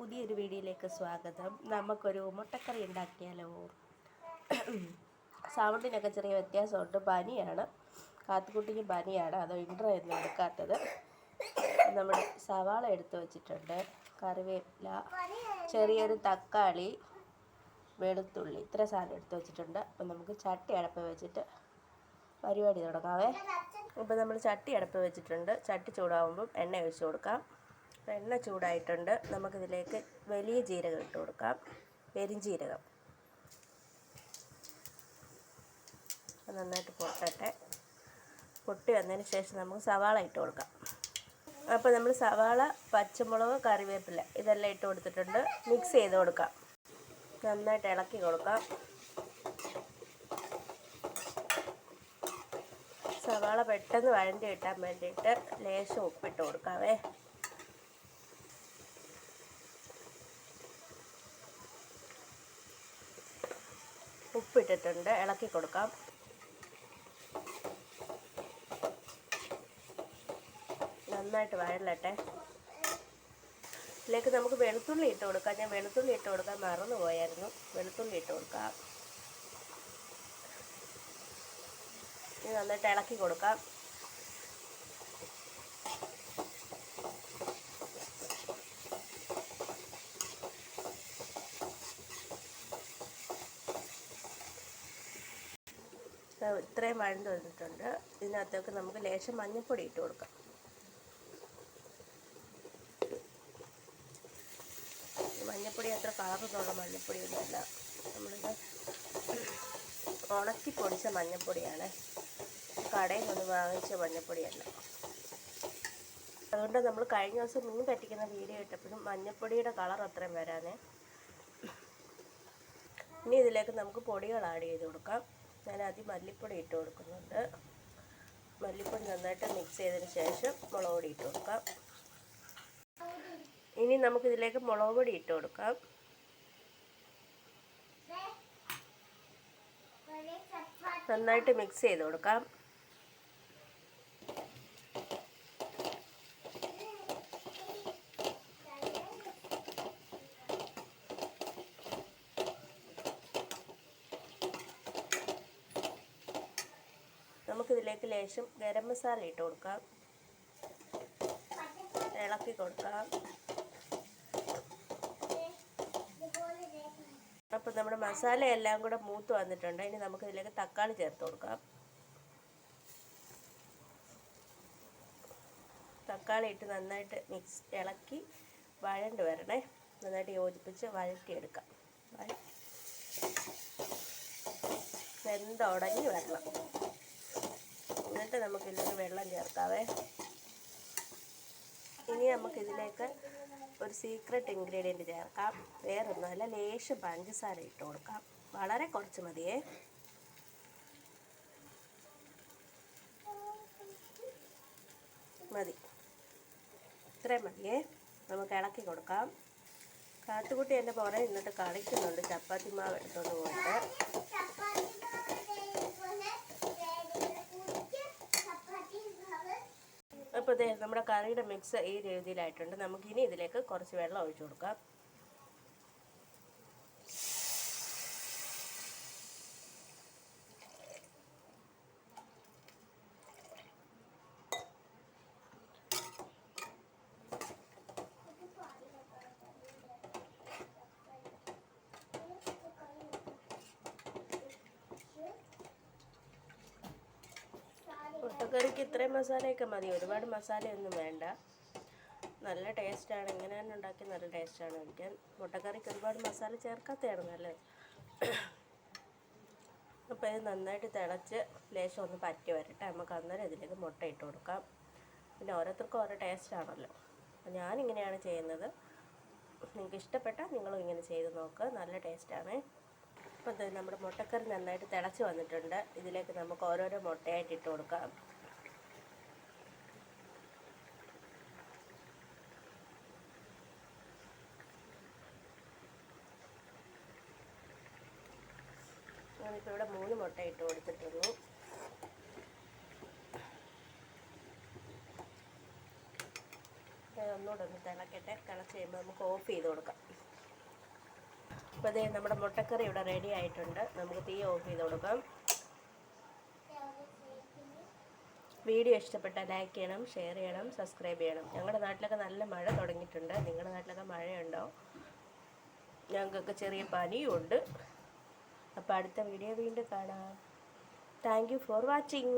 പുതിയൊരു വീഡിയോയിലേക്ക് സ്വാഗതം. നമുക്കൊരു മുട്ടക്കറി ഉണ്ടാക്കിയാലോ? സൗണ്ടിനൊക്കെ ചെറിയ വ്യത്യാസമുണ്ട്. പനിയാണ് കാത്തുകുട്ടിക്ക് പനിയാണ് അത് ഇൻട്രോ ഒന്നും എടുക്കാത്തത്. നമ്മുടെ സവാള എടുത്ത് വെച്ചിട്ടുണ്ട്. കറിവേപ്പില ചെറിയൊരു തക്കാളി വെളുത്തുള്ളി ഇത്ര സാധനം എടുത്ത് വെച്ചിട്ടുണ്ട്. അപ്പം നമുക്ക് ചട്ടി അടപ്പ് വെച്ചിട്ട് പരിപാടി തുടങ്ങാവേ. ഇപ്പം നമ്മൾ ചട്ടി അടപ്പ് വെച്ചിട്ടുണ്ട്. ചട്ടി ചൂടാകുമ്പം എണ്ണ ഒഴിച്ച് കൊടുക്കാം. അപ്പം എണ്ണ ചൂടായിട്ടുണ്ട്. നമുക്കിതിലേക്ക് വലിയ ജീരകം ഇട്ട് കൊടുക്കാം. പെരിഞ്ജീരകം നന്നായിട്ട് പൊട്ടട്ടെ. പൊട്ടി വന്നതിന് ശേഷം നമുക്ക് സവാള ഇട്ട് കൊടുക്കാം. അപ്പോൾ നമ്മൾ സവാള പച്ചമുളക് കറിവേപ്പില ഇതെല്ലാം ഇട്ട് കൊടുത്തിട്ടുണ്ട്. മിക്സ് ചെയ്ത് കൊടുക്കാം. നന്നായിട്ട് ഇളക്കി കൊടുക്കാം. സവാള പെട്ടെന്ന് വഴണ്ടി കിട്ടാൻ വേണ്ടിയിട്ട് ലേശം ഉപ്പിട്ട് കൊടുക്കാവേ. ഉപ്പിട്ടിട്ടുണ്ട്. ഇളക്കി കൊടുക്കാം. നന്നായിട്ട് വഴലട്ടെ ഇതിലേക്ക് നമുക്ക് വെളുത്തുള്ളി ഇട്ട് കൊടുക്കാം. ഞാൻ വെളുത്തുള്ളി ഇട്ട് കൊടുക്കാൻ മറന്നു പോയായിരുന്നു. വെളുത്തുള്ളി ഇട്ട് കൊടുക്കാം. ഇത് നന്നായിട്ട് ഇളക്കി കൊടുക്കാം. ഇത്രയും വഴണ്ട് വന്നിട്ടുണ്ട്. ഇതിനകത്തേക്ക് നമുക്ക് ലേശം മഞ്ഞൾപ്പൊടി ഇട്ട് കൊടുക്കാം. മഞ്ഞൾപ്പൊടി അത്ര കളറുള്ള മഞ്ഞൾപ്പൊടിയൊന്നുമല്ല നമ്മളിത് ഉണക്കി പൊടിച്ച മഞ്ഞൾപ്പൊടിയാണ് കടയിൽ നിന്ന് വാങ്ങിച്ച മഞ്ഞൾപ്പൊടിയല്ല അതുകൊണ്ട് നമ്മൾ കഴിഞ്ഞ ദിവസം മീൻ പറ്റിക്കുന്ന വീഡിയോ ഇട്ടപ്പോഴും മഞ്ഞൾപ്പൊടിയുടെ കളർ അത്രയും വരാനേ ഇനി ഇതിലേക്ക് നമുക്ക് പൊടികൾ ആഡ് ചെയ്ത് കൊടുക്കാം. ഞാൻ ആദ്യം മല്ലിപ്പൊടി ഇട്ട് കൊടുക്കുന്നുണ്ട്. മല്ലിപ്പൊടി നന്നായിട്ട് മിക്സ് ചെയ്തതിന് ശേഷം മുളക് പൊടി ഇട്ട് കൊടുക്കാം. ഇനി നമുക്കിതിലേക്ക് മുളക് പൊടി ഇട്ട് കൊടുക്കാം. നന്നായിട്ട് മിക്സ് ചെയ്ത് കൊടുക്കാം. നമുക്കിതിലേക്ക് ലേശം ഗരം മസാല ഇട്ട് കൊടുക്കാം. ഇളക്കി കൊടുക്കാം. അപ്പോൾ നമ്മുടെ മസാല എല്ലാം കൂടെ മൂത്ത് വന്നിട്ടുണ്ട്. ഇനി നമുക്കിതിലേക്ക് തക്കാളി ചേർത്ത് കൊടുക്കാം. തക്കാളി ഇട്ട് നന്നായിട്ട് മിക്സ് ഇളക്കി വഴണ്ട് വരണേ. നന്നായിട്ട് യോജിപ്പിച്ച് വഴറ്റിയെടുക്കാം. വഴ- വെന്തുടങ്ങി വരണം. എന്നിട്ട് നമുക്ക് ഇതിലേക്ക് വെള്ളം ചേർക്കാവേ ഇനി നമുക്കിതിലേക്ക് ഒരു സീക്രട്ട് ഇൻഗ്രീഡിയന്റ് ചേർക്കാം. വേറൊന്നുമല്ല ലേശം പഞ്ചസാര ഇട്ട് കൊടുക്കാം. വളരെ കുറച്ച് മതിയേ. മതി. ഇത്രയും മതിയേ. നമുക്ക് ഇളക്കി കൊടുക്കാം. കാത്തുകുട്ടി എന്റെ പുറകെ നിന്നിട്ട് കളിക്കുന്നുണ്ട്. ചപ്പാത്തി മാവ് എടുത്തുകൊണ്ട് പോയിട്ട്. അപ്പോൾ നമ്മുടെ കറിയുടെ മിക്സ് ഈ രീതിയിലായിട്ടുണ്ട്? നമുക്കിനി ഇതിലേക്ക് കുറച്ച് വെള്ളം ഒഴിച്ചു കൊടുക്കാം. മുട്ടക്കറിക്ക് ഇത്രയും മസാലയൊക്കെ മതി. ഒരുപാട് മസാലയൊന്നും വേണ്ട. നല്ല ടേസ്റ്റാണ്. ഇങ്ങനെ തന്നെ ഉണ്ടാക്കി നല്ല ടേസ്റ്റാണ് കഴിക്കാൻ. മുട്ടക്കറിക്ക് ഒരുപാട് മസാല ചേർക്കാത്തതാണ് നല്ലത്. അപ്പോൾ ഇത് നന്നായിട്ട് തിളച്ച് ലേശം ഒന്ന് പറ്റി വരട്ടെ. നമുക്ക് അന്നേരം ഇതിലേക്ക് മുട്ട ഇട്ട് കൊടുക്കാം. പിന്നെ ഓരോരുത്തർക്കും ഓരോ ടേസ്റ്റാണല്ലോ അപ്പോൾ ഞാനിങ്ങനെയാണ് ചെയ്യുന്നത്. നിങ്ങൾക്ക് ഇഷ്ടപ്പെട്ടാൽ നിങ്ങളും ഇങ്ങനെ ചെയ്ത് നോക്ക്. നല്ല ടേസ്റ്റാണ് അപ്പോൾ നമ്മുടെ മുട്ടക്കറി നന്നായിട്ട് തിളച്ച് വന്നിട്ടുണ്ട്. ഇതിലേക്ക് നമുക്ക് ഓരോരോ മുട്ടയായിട്ട് ഇട്ട് കൊടുക്കാം. ഞാനിപ്പോൾ ഇവിടെ മൂന്ന് മുട്ട ഇട്ട് കൊടുത്തിട്ടുള്ളൂ. ഒന്നുകൂടെ ഒന്ന് തിളക്കട്ടെ. തിളച്ച് കഴിയുമ്പോൾ നമുക്ക് ഓഫ് ചെയ്ത് കൊടുക്കാം. ഇപ്പോൾ അതേ നമ്മുടെ മുട്ടക്കറി ഇവിടെ റെഡി ആയിട്ടുണ്ട്. നമുക്ക് തീ ഓഫ് ചെയ്ത് കൊടുക്കാം. വീഡിയോ ഇഷ്ടപ്പെട്ടാൽ ലൈക്ക് ചെയ്യണം ഷെയർ ചെയ്യണം സബ്സ്ക്രൈബ് ചെയ്യണം. ഞങ്ങളുടെ നാട്ടിലൊക്കെ നല്ല മഴ തുടങ്ങിയിട്ടുണ്ട്. നിങ്ങളുടെ നാട്ടിലൊക്കെ മഴയുണ്ടോ? ഞങ്ങൾക്കൊക്കെ ചെറിയ പനിയും ഉണ്ട് അപ്പോൾ അടുത്ത വീഡിയോ വീണ്ടും കാണാം. Thank you for watching